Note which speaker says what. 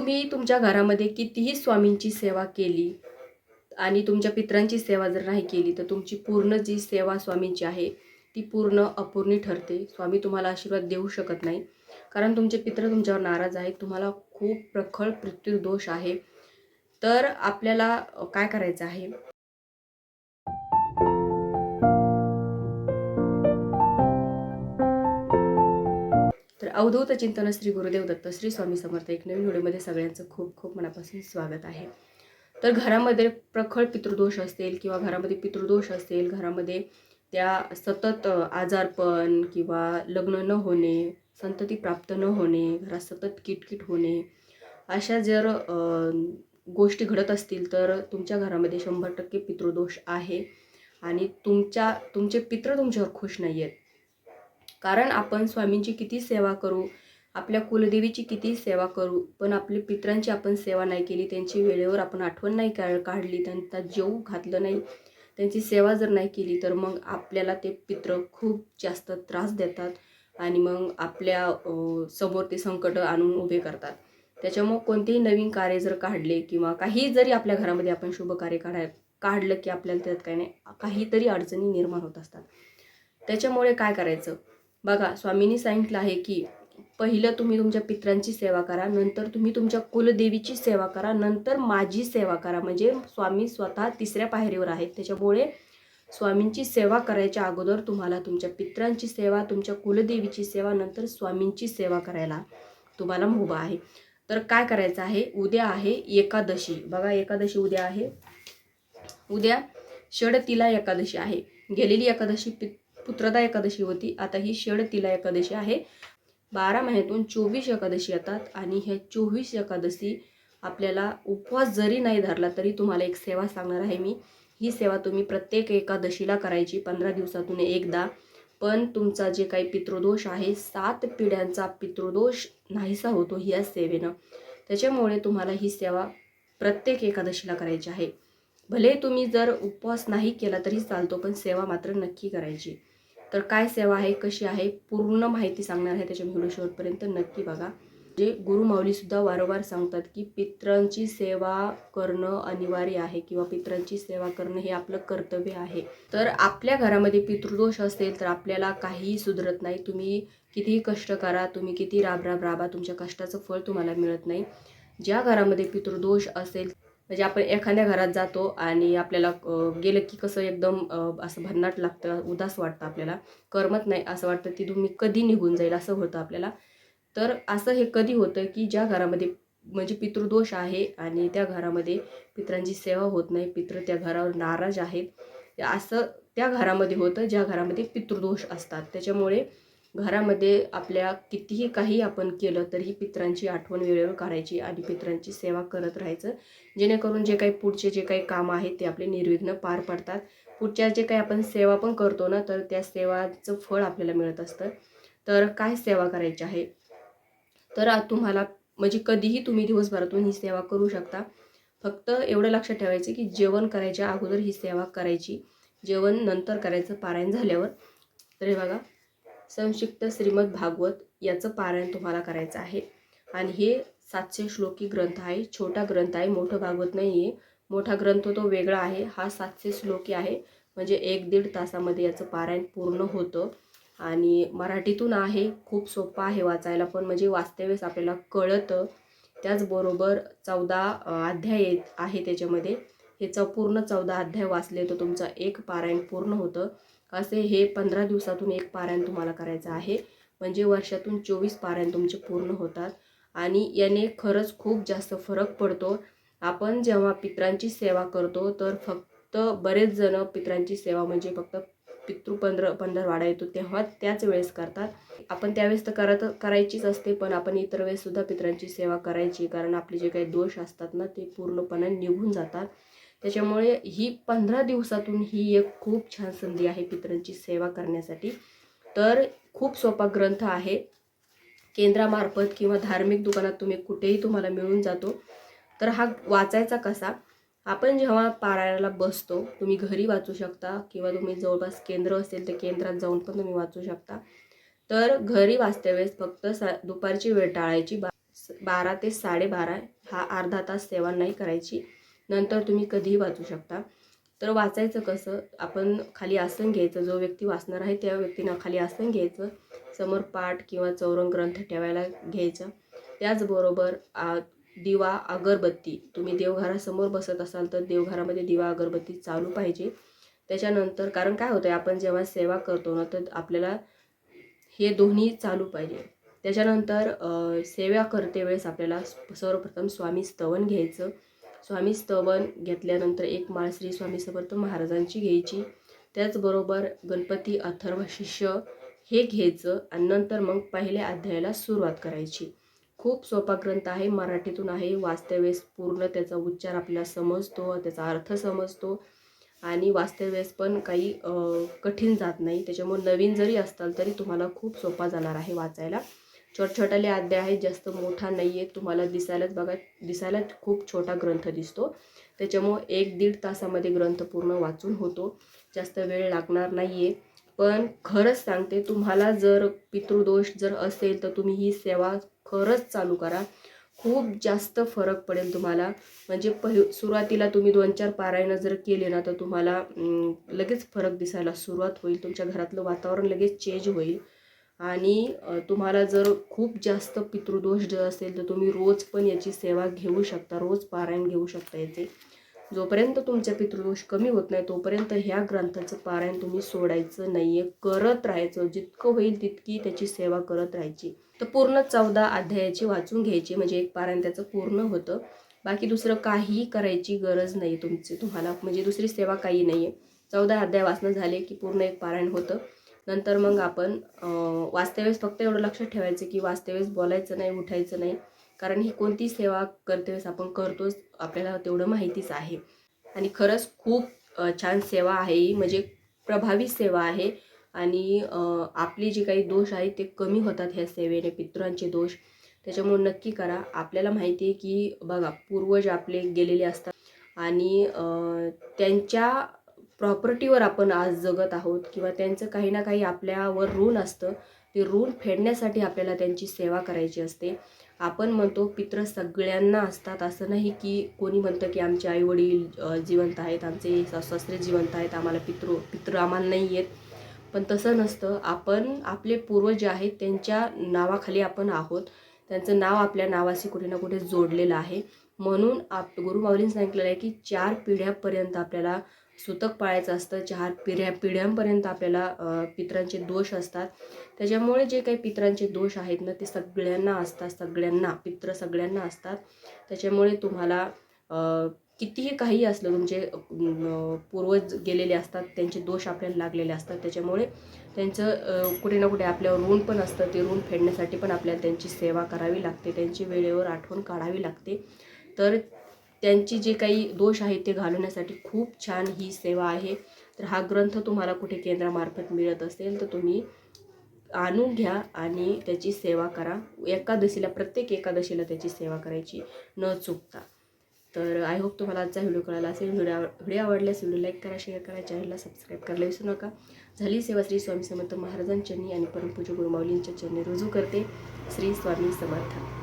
Speaker 1: तुम्ही तुमच्या घरामध्ये कितीही स्वामींची सेवा केली आणि तुमच्या पित्रांची सेवा जर नाही केली तर तुमची पूर्ण जी सेवा स्वामींची आहे ती पूर्ण अपूर्णी ठरते. स्वामी तुम्हाला आशीर्वाद देऊ शकत नाही. कारण तुमचे पित्र तुमच्यावर नाराज आहेत. तुम्हाला खूप प्रखळ दोष आहे. तर आपल्याला काय करायचं आहे? तर अवधूत चिंतन श्री गुरुदेव दत्त श्री स्वामी समर्थ एक नवीन व्हिडिओमध्ये सगळ्यांचं खूप खूप मनापासून स्वागत आहे. तर घरामध्ये प्रखळ पितृदोष असतील किंवा घरामध्ये पितृदोष असेल घरामध्ये त्या सतत आजारपण किंवा लग्न न होणे संतती प्राप्त न होणे घरात सतत किटकिट होणे अशा जर गोष्टी घडत असतील तर तुमच्या घरामध्ये शंभर टक्के पितृदोष आहे. आणि तुमच्या तुमचे पित्र तुमच्यावर खुश नाही आहेत कारण आपण स्वामींची किती सेवा करू आपल्या कुलदेवीची किती सेवा करू पण आपल्या पित्रांची आपण सेवा नाही केली त्यांची वेळेवर आपण आठवण नाही का काढली त्यांना जेव घातलं नाही त्यांची सेवा जर नाही केली तर मग आपल्याला ते पित्र खूप जास्त त्रास देतात आणि मग आपल्यासमोर ते संकट आणून उभे करतात. त्याच्यामुळं कोणतेही नवीन कार्य जर काढले किंवा काही जरी आपल्या घरामध्ये आपण शुभ कार्य काढाय काढलं की आपल्याला त्यात काही नाही काहीतरी अडचणी निर्माण होत असतात. त्याच्यामुळे काय करायचं? बघा स्वामींनी सांगितलं आहे की पहिलं तुम्ही तुमच्या पित्रांची सेवा करा नंतर तुम्ही तुमच्या कुलदेवीची सेवा करा नंतर माझी सेवा करा. म्हणजे स्वामी स्वतः तिसऱ्या पायरीवर आहेत. त्याच्यामुळे स्वामींची सेवा करायच्या अगोदर तुम्हाला तुमच्या पित्रांची सेवा तुमच्या कुलदेवीची सेवा नंतर स्वामींची सेवा करायला तुम्हाला मुभा आहे. तर काय करायचं आहे? उद्या आहे एकादशी. बघा एकादशी उद्या आहे. उद्या षडतीला एकादशी आहे. गेलेली एकादशी पि पुत्रदा एकादशी होती. आता ही षडतीला एकादशी आहे. बारा महिन्यातून चोवीस एकादशी येतात आणि ह्या चोवीस एकादशी आपल्याला उपवास जरी नाही धरला तरी तुम्हाला एक सेवा सांगणार आहे मी. ही सेवा तुम्ही प्रत्येक एकादशीला करायची पंधरा दिवसातून एकदा. पण तुमचा जे काही पितृदोष आहे सात पिढ्यांचा पितृदोष नाहीसा होतो ह्या सेवेनं. त्याच्यामुळे तुम्हाला ही सेवा प्रत्येक एकादशीला करायची आहे. भले तुम्ही जर उपवास नाही केला तरी चालतो पण सेवा मात्र नक्की करायची. तर काय सेवा आहे कशी आहे पूर्ण माहिती सांगणार आहे त्याच्या व्हिडिओ शेवटपर्यंत नक्की बघा. जे गुरुमाऊलीसुद्धा वारंवार सांगतात की पित्रांची सेवा करणं अनिवार्य आहे किंवा पित्रांची सेवा करणं हे आपलं कर्तव्य आहे. तर आपल्या घरामध्ये पितृदोष असेल तर आपल्याला काहीही सुधरत नाही. तुम्ही कितीही कष्ट करा तुम्ही किती राब राब राबा तुमच्या कष्टाचं फळ तुम्हाला मिळत नाही. ज्या घरामध्ये पितृदोष असेल म्हणजे आपण एखाद्या घरात जातो आणि आपल्याला गेलं की कसं एकदम असं भन्नाट लागतं उदास वाटतं आपल्याला. करमत नाही असं वाटतं ती तुम्ही कधी निघून जाईल असं होतं आपल्याला. तर असं हे कधी होतं की ज्या घरामध्ये म्हणजे पितृदोष आहे आणि त्या घरामध्ये पित्रांची सेवा होत नाही पित्र त्या घरावर नाराज आहेत असं त्या घरामध्ये होतं ज्या घरामध्ये पितृदोष असतात. त्याच्यामुळे घरामध्ये आपल्या कितीही काही आपण केलं तरी पित्रांची आठवण वेळेवर काढायची आणि पित्रांची सेवा करत राहायचं. जेणेकरून जे काही पुढचे जे काही कामं आहेत ते आपले निर्विघ्न पार पडतात. पुढच्या जे काही आपण सेवा पण करतो ना तर त्या सेवाचं फळ आपल्याला मिळत असतं. तर काय सेवा करायची आहे? तर तुम्हाला म्हणजे कधीही तुम्ही दिवसभरातून ही सेवा करू शकता. फक्त एवढं लक्षात ठेवायचं की जेवण करायच्या अगोदर ही सेवा करायची. जेवण नंतर करायचं पारायण झाल्यावर. तर हे बघा. संक्षिप्त श्रीमद भागवत याचं पारायण तुम्हाला करायचं आहे. आणि हे सातशे श्लोकी ग्रंथ आहे. छोटा ग्रंथ आहे मोठं भागवत नाही आहे मोठा ग्रंथ तो वेगळा आहे. हा सातशे श्लोकी आहे. म्हणजे एक दीड तासामध्ये याचं पारायण पूर्ण होतं. आणि मराठीतून आहे. खूप सोपं आहे वाचायला पण म्हणजे वाचतेवेळेस आपल्याला कळतं. त्याचबरोबर चौदा अध्याय येत आहे त्याच्यामध्ये. हे पूर्ण चौदा अध्याय वाचले तर तुमचं एक पारायण पूर्ण होतं. असे हे पंधरा दिवसातून एक पारायण तुम्हाला करायचं आहे. म्हणजे वर्षातून चोवीस पारायण तुमचे पूर्ण होतात. आणि याने खरंच खूप जास्त फरक पडतो. आपण जेव्हा पित्रांची सेवा करतो तर फक्त बरेच जण पित्रांची सेवा म्हणजे फक्त पितृ पंधरा पंधरवाडा येतो तेव्हा त्याच वेळेस करतात. आपण त्यावेळेस तर करत करायचीच असते पण आपण इतर वेळेससुद्धा पित्रांची सेवा करायची. कारण आपले जे काही दोष असतात ना ते पूर्णपणे निघून जातात. त्याच्यामुळे ही पंधरा दिवसातून ही एक खूप छान संधी आहे पितरांची सेवा करण्यासाठी. तर खूप सोपा ग्रंथ आहे. केंद्रामार्फत किंवा धार्मिक दुकानात तुम्ही कुठेही तुम्हाला मिळून जातो. तर हा वाचायचा कसा? आपण जेव्हा पारायणाला बसतो तुम्ही घरी वाचू शकता किंवा तुम्ही जवळपास केंद्र असेल तर केंद्रात जाऊन पण तुम्ही वाचू शकता. तर घरी वाचत्या वेळेस फक्त सा दुपारची वेळ टाळायची. बा बारा ते साडेबारा हा अर्धा तास सेवा नाही करायची. नंतर तुम्ही कधीही वाचू शकता. तर वाचायचं कसं? आपण खाली आसन घ्यायचं. जो व्यक्ती वाचणार आहे त्या व्यक्तीनं खाली आसन घ्यायचं. समोर पाठ किंवा चौरंग ग्रंथ ठेवायला घ्यायचं. त्याचबरोबर आ, दिवा अगरबत्ती. तुम्ही देवघरासमोर बसत असाल तर देवघरामध्ये दिवा अगरबत्ती चालू पाहिजे. त्याच्यानंतर कारण काय होतं आपण जेव्हा सेवा करतो ना तर आपल्याला हे दोन्ही चालू पाहिजे. त्याच्यानंतर सेवा करते वेळेस आपल्याला सर्वप्रथम स्वामी स्तवन घ्यायचं. स्वामी स्तवन घेतल्यानंतर एक माळ श्री स्वामी समर्थ महाराजांची घ्यायची. त्याचबरोबर गणपती अथर्व शिष्य हे घ्यायचं आणि नंतर मग पहिल्या अध्यायाला सुरुवात करायची. खूप सोपा ग्रंथ आहे मराठीतून आहे. वास्तव्यस पूर्ण त्याचा उच्चार आपल्याला समजतो त्याचा अर्थ समजतो. आणि वास्तव्यास पण काही कठीण जात नाही. त्याच्यामुळे नवीन जरी असताल तरी तुम्हाला खूप सोपा जाणार आहे वाचायला. छोट छोटाले अध्याय आहेत जास्त मोठा नाही आहे तुम्हाला दिसायलाच बघा दिसायला खूप छोटा ग्रंथ दिसतो. त्याच्यामुळं एक दीड तासामध्ये ग्रंथ पूर्ण वाचून होतो. जास्त वेळ लागणार नाही आहे पण खरंच सांगते तुम्हाला जर पितृदोष जर असेल तर तुम्ही ही सेवा खरंच चालू करा. खूप जास्त फरक पडेल तुम्हाला. म्हणजे पहि सुरुवातीला तुम्ही दोन चार पारायणं जर केले ना तर तुम्हाला लगेच फरक दिसायला सुरुवात होईल. तुमच्या घरातलं वातावरण लगेच चेंज होईल. आणि तुम्हाला जर खूप जास्त पितृदोष जर असेल तर तुम्ही रोज पण याची सेवा घेऊ शकता रोज पारायण घेऊ शकता याचे. जोपर्यंत तुमचा पितृदोष कमी होत नाही तोपर्यंत ह्या ग्रंथाचं पारायण तुम्ही सोडायचं नाही आहे करत राहायचं जितकं होईल तितकी त्याची सेवा करत राहायची. तर पूर्ण चौदा अध्यायाची वाचून घ्यायची म्हणजे एक पारायण त्याचं पूर्ण होतं. बाकी दुसरं काहीही करायची गरज नाही तुमची तुम्हाला. म्हणजे दुसरी सेवा काही नाही आहे चौदा अध्याय वाचणं झाले की पूर्ण एक पारायण होतं. नंतर मग आपण अं, वास्तव्यास फक्त एवढं लक्षात ठेवायचं की वास्तव्यास बोलायचं नाही उठायचं नाही. कारण ही कोणती सेवा करतेवेळेस आपण करतोच आपल्याला तेवढं माहितीच आहे. आणि खरंच खूप छान सेवा आहे ही. म्हणजे प्रभावी सेवा आहे. आणि आपली आपले जे काही दोष आहेत ते कमी होतात ह्या सेवेने पितृांचे दोष. त्याच्यामुळे नक्की करा. आपल्याला माहिती आहे की बघा पूर्वज आपले गेलेले असतात. आणि त्यांच्या प्रॉपर्टीवर आपण आज जगत आहोत किंवा त्यांचं काही ना काही आपल्यावर ऋण असतं ते ऋण फेडण्यासाठी आपल्याला त्यांची सेवा करायची असते. आपण म्हणतो पित्र सगळ्यांना असतात. असं नाही की कोणी म्हणतं की आमचे आईवडील जिवंत आहेत आमचे सासरे जिवंत आहेत आम्हाला पितृ पितृ आम्हाला नाही आहेत पण तसं नसतं. आपण आपले पूर्वज जे आहेत त्यांच्या नावाखाली आपण आहोत. त्यांचं नाव आपल्या नावाशी कुठे ना कुठे जोडलेलं आहे. म्हणून आप गुरुमाऊलींनी सांगितलेलं आहे की चार पिढ्यापर्यंत आपल्याला सुतक पाळायचं असतं चार पिढ्या पिढ्यांपर्यंत आपल्याला पित्रांचे पितरांचे दोष असतात. त्याच्यामुळे जे काही पितरांचे दोष आहेत ना ते सगळ्यांना असतात सगळ्यांना पित्र सगळ्यांना असतात. त्याच्यामुळे तुम्हाला कितीही काही असलं म्हणजे, तुमचे पूर्वज गेलेले असतात त्यांचे दोष आपल्याला लागलेले असतात. त्याच्यामुळे त्यांचं कुठे ना कुठे आपल्यावर ऋण पण असतं. ते ऋण फेडण्यासाठी पण आपल्याला त्यांची सेवा करावी लागते त्यांची वेळेवर आठवण काढावी लागते. तर त्यांची जे काही दोष आहेत ते घालवण्यासाठी खूप छान ही सेवा आहे. तर हा ग्रंथ तुम्हाला कुठे केंद्रामार्फत मिळत असेल तर तुम्ही आणून घ्या आणि त्याची सेवा करा. एकादशीला प्रत्येक एकादशीला त्याची सेवा करायची न चुकता. तर आय होप तुम्हाला आजचा व्हिडिओ कळाला असेल. व्हिडिओ व्हिडिओ आवडल्यास व्हिडिओ लाईक करा शेअर करा चॅनलला सबस्क्राईब करायला विसरू नका. झाली सेवा श्री स्वामी समर्थ महाराजांच्या आणि परमपूज्य गुरुमाऊलींच्या चरणी रुजू करते. श्री स्वामी समर्थ.